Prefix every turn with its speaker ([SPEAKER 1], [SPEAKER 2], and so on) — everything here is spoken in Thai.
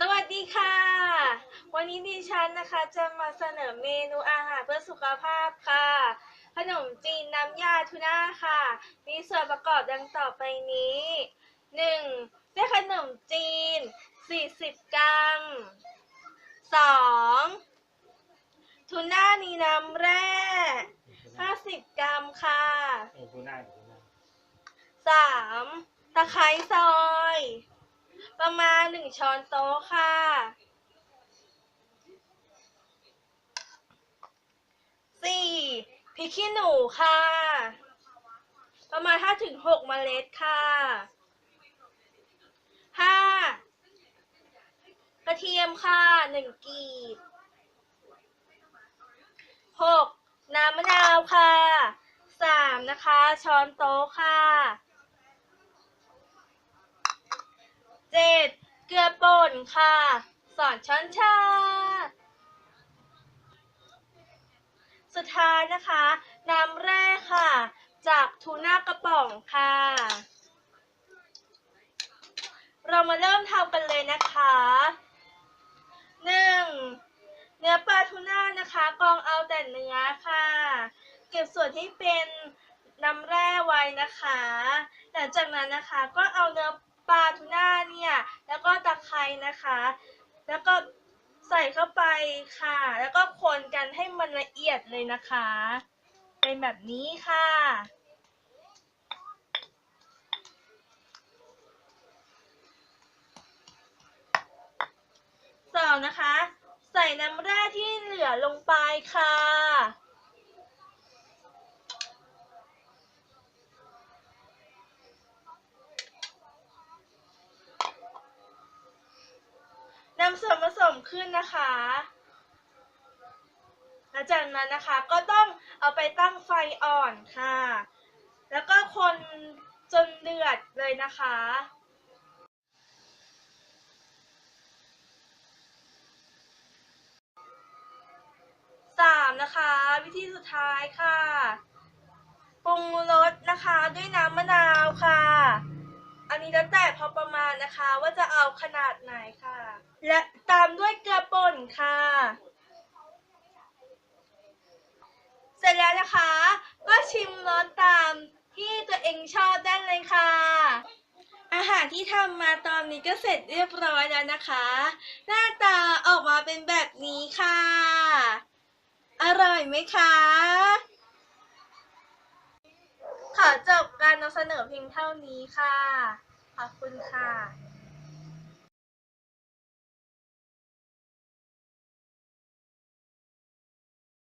[SPEAKER 1] สวัสดีค่ะ วันนี้ดิฉันนะคะจะมาเสนอเมนูอาหารเพื่อสุขภาพค่ะ ขนมจีนน้ำยาทูน่าค่ะ มีส่วนประกอบดังต่อไปนี้ 1. ได้ขนมจีน 40 กรัม 2. ทูน่ามีน้ำแร่ 50 กรัมค่ะ
[SPEAKER 2] เออทูน่าทูน่า
[SPEAKER 1] สามตะไคร้ซอย ประมาณหนึ่งช้อนโต๊ะค่ะ สี่พริกขี้หนูค่ะ ประมาณห้าถึงหกเมล็ดค่ะห้ากระเทียมค่ะหนึ่งกีบหกน้ำมะนาวค่ะสามนะคะ ช้อนโต๊ะค่ะ เจ็ดเกลือป่นค่ะ สอนช้อนชา สุดท้ายนะคะ น้ำแร่ค่ะ จากทูน่ากระป๋องค่ะ เรามาเริ่มทำกันเลยนะคะหนึ่งเนื้อปลาทูน่านะคะกรองเอาแต่เนื้อค่ะ เก็บส่วนที่เป็นน้ำแร่ไว้นะคะ หลังจากนั้นนะคะก็เอาเนื้อ ปลาทูน่าเนี่ย แล้วก็ตะไคร้นะคะ แล้วก็ใส่เข้าไปค่ะ แล้วก็คนกันให้มันละเอียดเลยนะคะ เป็นแบบนี้ค่ะ สองนะคะ ใส่น้ำแร่ที่เหลือลงไปค่ะำส่วนผสมขึ้นนะคะ หลังจากนั้นนะคะก็ต้องเอาไปตั้งไฟอ่อนค่ะ แล้วก็คนจนเดือดเลยนะคะสามนะคะ วิธีสุดท้ายค่ะ ปรุงรสนะคะด้วยน้ นี้แล้วแต่พอประมาณนะคะ ว่าจะเอาขนาดไหนค่ะ และตามด้วยเกลือป่นค่ะ เสร็จแล้วนะคะ ก็ชิมรสตามที่ตัวเองชอบได้เลยค่ะ อาหารที่ทำมาตอนนี้ก็เสร็จเรียบร้อยแล้วนะคะ หน้าตาออกมาเป็นแบบนี้ค่ะ อร่อยไหมคะขอจบการนำเสนอเพียงเท่านี้ค่ะ ขอบคุณค่ะ